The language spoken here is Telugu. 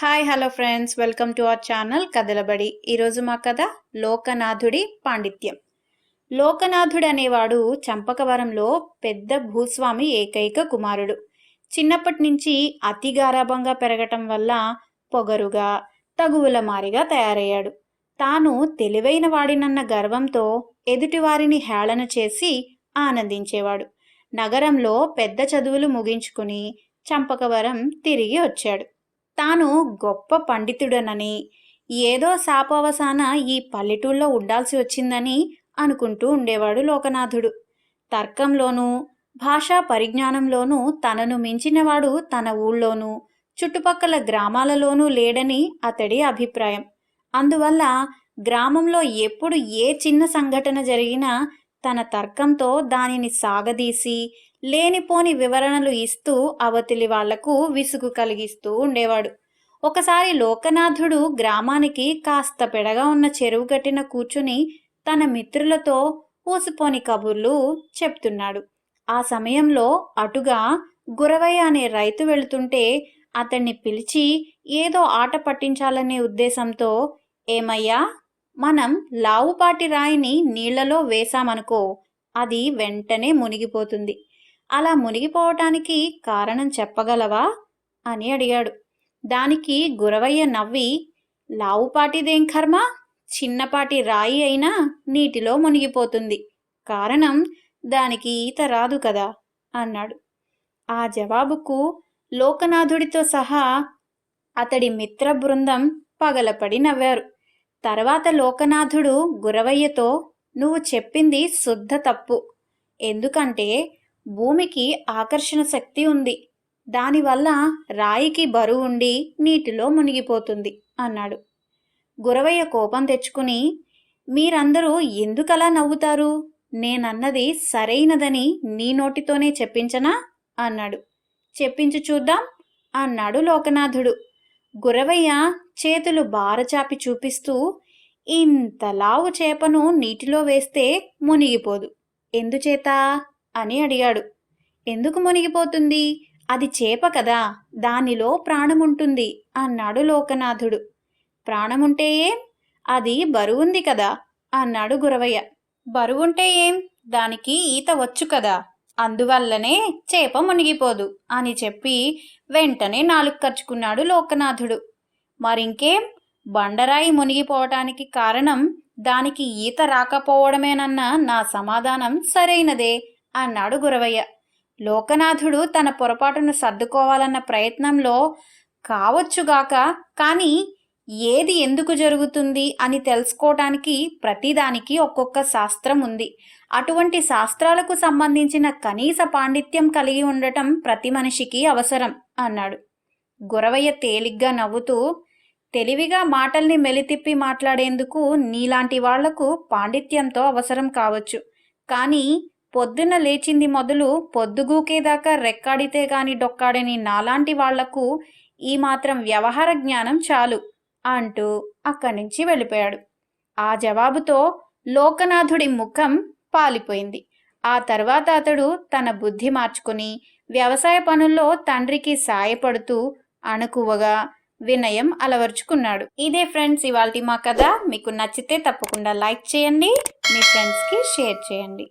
Hi hello friends welcome to our channel కదలబడి ఈరోజు మా కథ లోకనాథుడి పాండిత్యం. లోకనాథుడు అనేవాడు చంపకవరంలో పెద్ద భూస్వామి ఏకైక కుమారుడు. చిన్నప్పటి నుంచి అతి గారాభంగా పెరగటం వల్ల పొగరుగా తగువుల మారిగా తయారయ్యాడు. తాను తెలివైన వాడినన్న గర్వంతో ఎదుటివారిని హేళన చేసి ఆనందించేవాడు. నగరంలో పెద్ద చదువులు ముగించుకుని చంపకవరం తిరిగి వచ్చాడు. తాను గొప్ప పండితుడనని ఏదో శాపవసాన ఈ పల్లెటూళ్ళలో ఉండాల్సి వచ్చిందని అనుకుంటూ ఉండేవాడు లోకనాథుడు. తర్కంలోనూ భాషా పరిజ్ఞానంలోనూ తనను మించినవాడు తన ఊళ్ళోనూ చుట్టుపక్కల గ్రామాలలోనూ లేడని అతడి అభిప్రాయం. అందువల్ల గ్రామంలో ఎప్పుడు ఏ చిన్న సంఘటన జరిగినా తన తర్కంతో దానిని సాగదీసి లేనిపోని వివరణలు ఇస్తూ అవతలి వాళ్ళకు విసుగు కలిగిస్తూ ఉండేవాడు. ఒకసారి లోకనాథుడు గ్రామానికి కాస్త పెడగా ఉన్న చెరువు గట్టిన కూర్చుని తన మిత్రులతో ఊసిపోని కబుర్లు చెప్తున్నాడు. ఆ సమయంలో అటుగా గురవయ్య అనే రైతు వెళుతుంటే అతన్ని పిలిచి ఏదో ఆట పట్టించాలనే ఉద్దేశంతో ఏమయ్యా మనం లావుపాటి రాయిని నీళ్ళలో వేశామనుకో అది వెంటనే మునిగిపోతుంది. అలా మునిగిపోవటానికి కారణం చెప్పగలవా? అని అడిగాడు. దానికి గురవయ్య నవ్వి లావుపాటిదేం కర్మ? చిన్నపాటి రాయి అయినా నీటిలో మునిగిపోతుంది. కారణం దానికి ఈత రాదు కదా అన్నాడు. ఆ జవాబుకు లోకనాథుడితో సహా అతడి మిత్ర బృందం పగలపడి నవ్వారు. తర్వాత లోకనాథుడు గురవయ్యతో నువ్వు చెప్పింది శుద్ధ తప్పు. ఎందుకంటే భూమికి ఆకర్షణ శక్తి ఉంది. దానివల్ల రాయికి బరువు ఉండి నీటిలో మునిగిపోతుంది అన్నాడు. గురవయ్య కోపం తెచ్చుకుని మీరందరూ ఎందుకలా నవ్వుతారు? నేనన్నది సరైనదని నీ నోటితోనే చెప్పించనా? అన్నాడు. చెప్పించు చూద్దాం అన్నాడు లోకనాథుడు. గురవయ్య చేతులు బారచాపి చూపిస్తూ ఇంత లావు చేపను నీటిలో వేస్తే మునిగిపోదు. ఎందుచేత? అని అడిగాడు. ఎందుకు మునిగిపోతుంది? అది చేప కదా దానిలో ప్రాణముంటుంది అన్నాడు లోకనాథుడు. ప్రాణముంటే ఏం? అది బరువుంది కదా అన్నాడు గురవయ్య. బరువుంటే ఏం? దానికి ఈత వచ్చు కదా అందువల్లనే చేప మునిగిపోదు అని చెప్పి వెంటనే నాలుగు ఖర్చుకున్నాడు లోకనాథుడు. మరింకేం? బండరాయి మునిగిపోవటానికి కారణం దానికి ఈత రాకపోవడమేనన్న నా సమాధానం సరైనదే అన్నాడు గురవయ్య. లోకనాథుడు తన పొరపాటును సర్దుకోవాలన్న ప్రయత్నంలో కావచ్చుగాక కానీ ఏది ఎందుకు జరుగుతుంది అని తెలుసుకోవటానికి ప్రతిదానికి ఒక్కొక్క శాస్త్రం ఉంది. అటువంటి శాస్త్రాలకు సంబంధించిన కనీస పాండిత్యం కలిగి ఉండటం ప్రతి మనిషికి అవసరం అన్నాడు. గురవయ్య తేలిగ్గా నవ్వుతూ తెలివిగా మాటల్ని మెలితిప్పి మాట్లాడేందుకు నీలాంటి వాళ్ళకు పాండిత్యంతో అవసరం కావచ్చు. కానీ పొద్దున లేచింది మొదలు పొద్దుగూకేదాకా రెక్కాడితే గాని డొక్కాడని నాలాంటి వాళ్ళకు ఈ మాత్రం వ్యవహార జ్ఞానం చాలు అంటూ అక్కడి నుంచి వెళ్ళిపోయాడు. ఆ జవాబుతో లోకనాథుడి ముఖం పాలిపోయింది. ఆ తర్వాత అతడు తన బుద్ధి మార్చుకుని వ్యవసాయ పనుల్లో తండ్రికి సాయపడుతూ అణకువగా వినయం అలవర్చుకున్నాడు. ఇదే ఫ్రెండ్స్ ఇవాళ మా కథ. మీకు నచ్చితే తప్పకుండా లైక్ చేయండి. మీ ఫ్రెండ్స్కి షేర్ చేయండి.